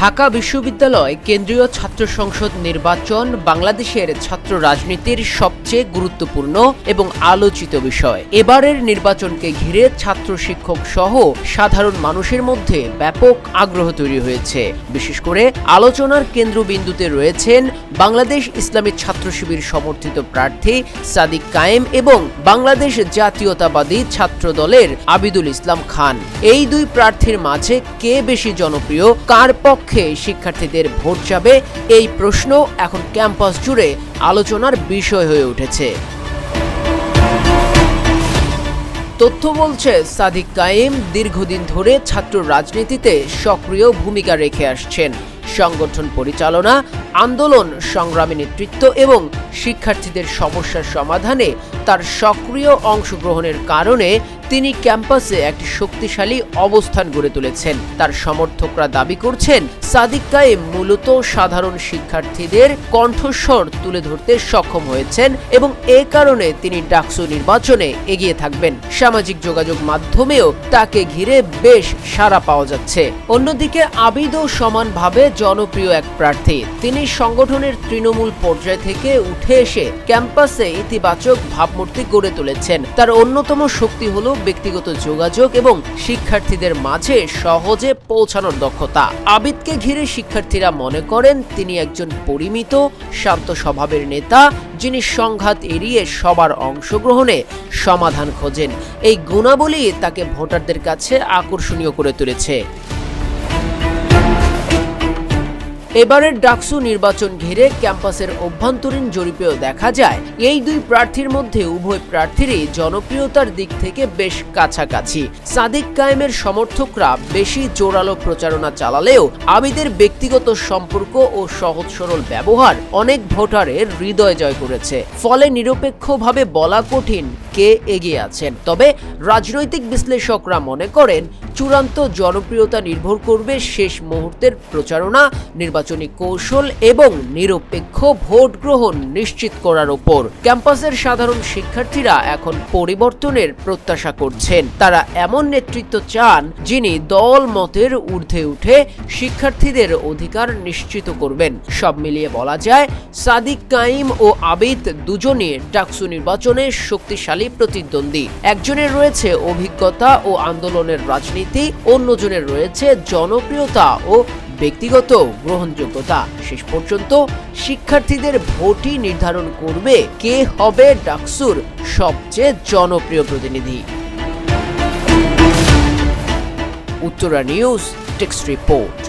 ঢাকা বিশ্ববিদ্যালয় কেন্দ্রীয় ছাত্র সংসদ নির্বাচন বাংলাদেশের ছাত্র রাজনীতির সবচেয়ে গুরুত্বপূর্ণ এবং আলোচিত বিষয়। এবারের নির্বাচনকে ঘিরে ছাত্র শিক্ষক সহ সাধারণ মানুষের মধ্যে ব্যাপক আগ্রহ তৈরি হয়েছে। বিশেষ করে আলোচনার কেন্দ্রবিন্দুতে রয়েছেন বাংলাদেশ ইসলামী ছাত্র শিবির সমর্থিত প্রার্থী সাদিক কায়েম এবং বাংলাদেশ জাতীয়তাবাদী ছাত্র দলের আবিদুল ইসলাম খান। এই দুই প্রার্থীর মাঝে কে বেশি জনপ্রিয়, কার পক্ষে শিক্ষার্থীদের ভোট যাবে এই প্রশ্ন এখন ক্যাম্পাস জুড়ে আলোচনার বিষয় হয়ে উঠেছে। তথ্য বলছে, সাদিক কায়েম দীর্ঘদিন ধরে ছাত্র রাজনীতিতে সক্রিয় ভূমিকা রেখে আসছেন। সংগঠন পরিচালনা, আন্দোলন, সংগ্রামী নেতৃত্ব এবং শিক্ষার্থীদের সমস্যার সমাধানে তার সক্রিয় অংশগ্রহণের কারণে তিনি ক্যাম্পাসে একটি শক্তিশালী অবস্থান গড়ে তুলেছেন। তার সমর্থকরা দাবি করছেন, সাদিক কায়েম মূলত সাধারণ শিক্ষার্থীদের কণ্ঠস্বর তুলে ধরতে সক্ষম হয়েছেন এবং এ কারণে তিনি ডাকসু নির্বাচনে এগিয়ে থাকবেন। সামাজিক যোগাযোগ মাধ্যমেও তাকে ঘিরে বেশ সাড়া পাওয়া যাচ্ছে। অন্যদিকে আবিদও সমানভাবে জনপ্রিয় এক প্রার্থী। তিনি সংগঠনের তৃণমূল পর্যায় থেকে উঠে এসে ক্যাম্পাসে ইতিবাচক ভাবমূর্তি গড়ে তুলেছেন। তার অন্যতম শক্তি হলো ব্যক্তিগত যোগাযোগ এবং শিক্ষার্থীদের মাঝে সহজে পৌঁছানোর দক্ষতা। আবিদকে ঘিরে শিক্ষার্থীরা মনে করেন, তিনি একজন পরিমিত, শান্ত স্বভাবের নেতা, যিনি সংঘাত এড়িয়ে সবার অংশগ্রহণে সমাধান খোঁজেন। এই গুণাবলী তাকে ভোটারদের কাছে আকর্ষণীয় করে তুলেছে। এবারের ডাকসু নির্বাচন ঘিরে ক্যাম্পাসের অভ্যন্তরীণ জরিপেও দেখা যায়, এই দুই প্রার্থীর মধ্যে উভয় প্রার্থীরই জনপ্রিয়তার দিক থেকে বেশ কাছাকাছি। সাদিক কায়েমের সমর্থকরা বেশি জোরালো প্রচারণা চালালেও আবিদের ব্যক্তিগত সম্পর্ক ও সহজ সরল ব্যবহার অনেক ভোটারের হৃদয় জয় করেছে। ফলে নিরপেক্ষভাবে বলা কঠিন কে এগিয়ে আছেন। তবে রাজনৈতিক বিশ্লেষকরা মনে করেন, চূড়ান্ত জনপ্রিয়তা নির্ভর করবে শেষ মুহূর্তের প্রচারণা, নির্বাচনী কৌশল এবং নিরপেক্ষ ভোট গ্রহণ নিশ্চিত করার ওপর। ক্যাম্পাসের সাধারণ শিক্ষার্থীরা এখন পরিবর্তনের প্রত্যাশা করছেন। তারা এমন নেতৃত্ব চান যিনি দল মতের ঊর্ধ্বে উঠে শিক্ষার্থীদের অধিকার নিশ্চিত করবেন। সব মিলিয়ে বলা যায়, সাদিক কাইম ও আবিদ দুজনই ডাকসু নির্বাচনে শক্তিশালী প্রতিদ্বন্দ্বী। একজনের রয়েছে অভিজ্ঞতা ও আন্দোলনের রাজনীতি, অন্যজনের রয়েছে জনপ্রিয়তা ও ব্যক্তিগত গ্রহণযোগ্যতা। শেষ পর্যন্ত শিক্ষার্থীদের ভোটই নির্ধারণ করবে কে হবে ডাকসুর সবচেয়ে জনপ্রিয় প্রতিনিধি। Uttara news, text report.